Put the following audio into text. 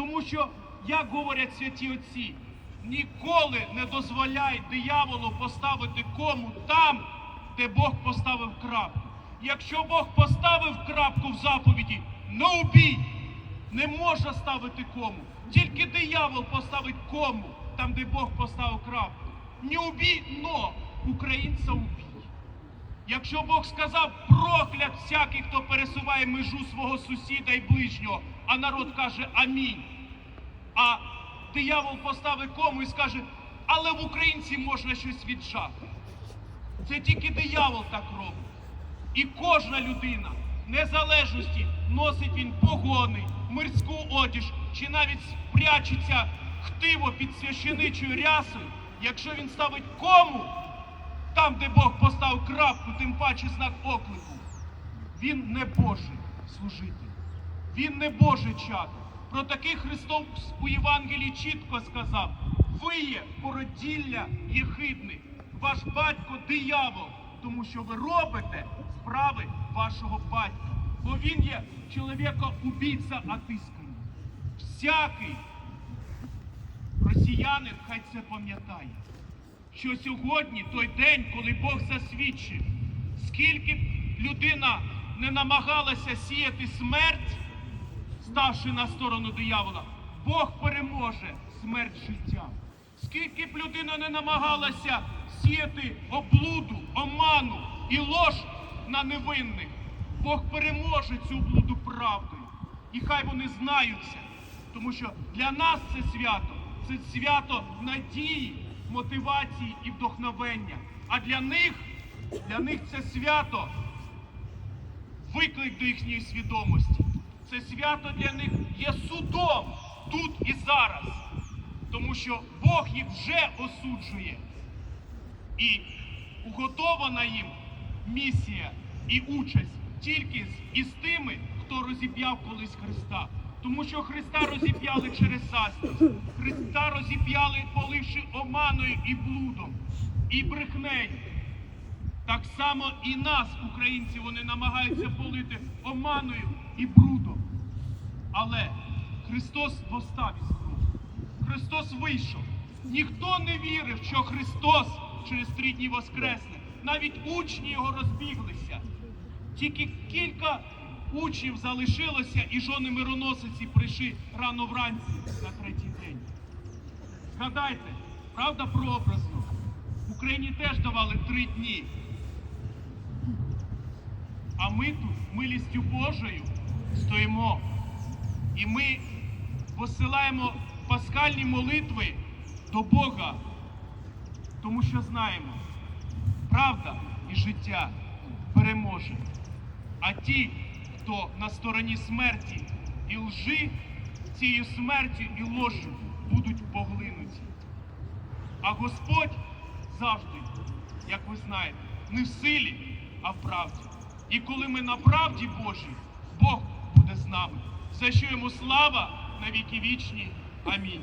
Тому що, як говорять святі отці, ніколи не дозволяй дияволу поставити кому там, де Бог поставив крапку. Якщо Бог поставив крапку в заповіді, не убій, не можна ставити кому. Тільки диявол поставить кому, там, де Бог поставив крапку. Не убій, но українця убій. Якщо Бог сказав проклят всякий, хто пересуває межу свого сусіда і ближнього, а народ каже амінь. А диявол поставить кому і скаже, але в українці можна щось віджати. Це тільки диявол так робить. І кожна людина, незалежності, носить він погони, мирську одіж, чи навіть спрячеться хтиво під священичою рясою, якщо він ставить кому, там, де Бог поставив крапку, тим паче знак оклику, він не Божий служитель, він не Божий чадо. Про таких Христос у Євангелії чітко сказав: ви є породілля єхидних, ваш батько диявол, тому що ви робите справи вашого батька. Бо він є чоловіка-убійця атисканий. Всякий росіянин хай це пам'ятає що сьогодні той день, коли Бог засвідчив, скільки б людина не намагалася сіяти смерть, ставши на сторону диявола, Бог переможе смерть життям. Скільки б людина не намагалася сіяти облуду, оману і лож на невинних, Бог переможе цю блуду правдою. І хай вони знаються, тому що для нас це свято, це свято надії, мотивації і вдохновення. А для них, для них це свято виклик до їхньої свідомості. Це свято для них є судом тут і зараз. Тому що Бог їх вже осуджує. І уготована їм місія і участь тільки із тими, хто розіп'яв колись Христа. Тому що Христа розіп'яли через заздрість, Христа розіп'яли, поливши оманою і блудом, і брехнею. Так само і нас, українців, вони намагаються полити оманою і брудом. Але Христос постав із крові. Христос вийшов. Ніхто не вірив, що Христос через три дні воскресне. Навіть учні його розбіглися. Тільки кілька учнів залишилося, і жони мироносиці прийшли рано вранці на третій день. Згадайте, правда прообразно, в Україні теж давали три дні. А ми тут милістю Божою стоїмо. І ми посилаємо пасхальні молитви до Бога, тому що знаємо, правда і життя переможе. А ті, хто на стороні смерті і лжи, цією смертю і ложжю будуть поглинуті. А Господь завжди, як ви знаєте, не в силі, а в правді. І коли ми на правді Божій, Бог буде з нами. За що йому слава на віки вічні. Амінь.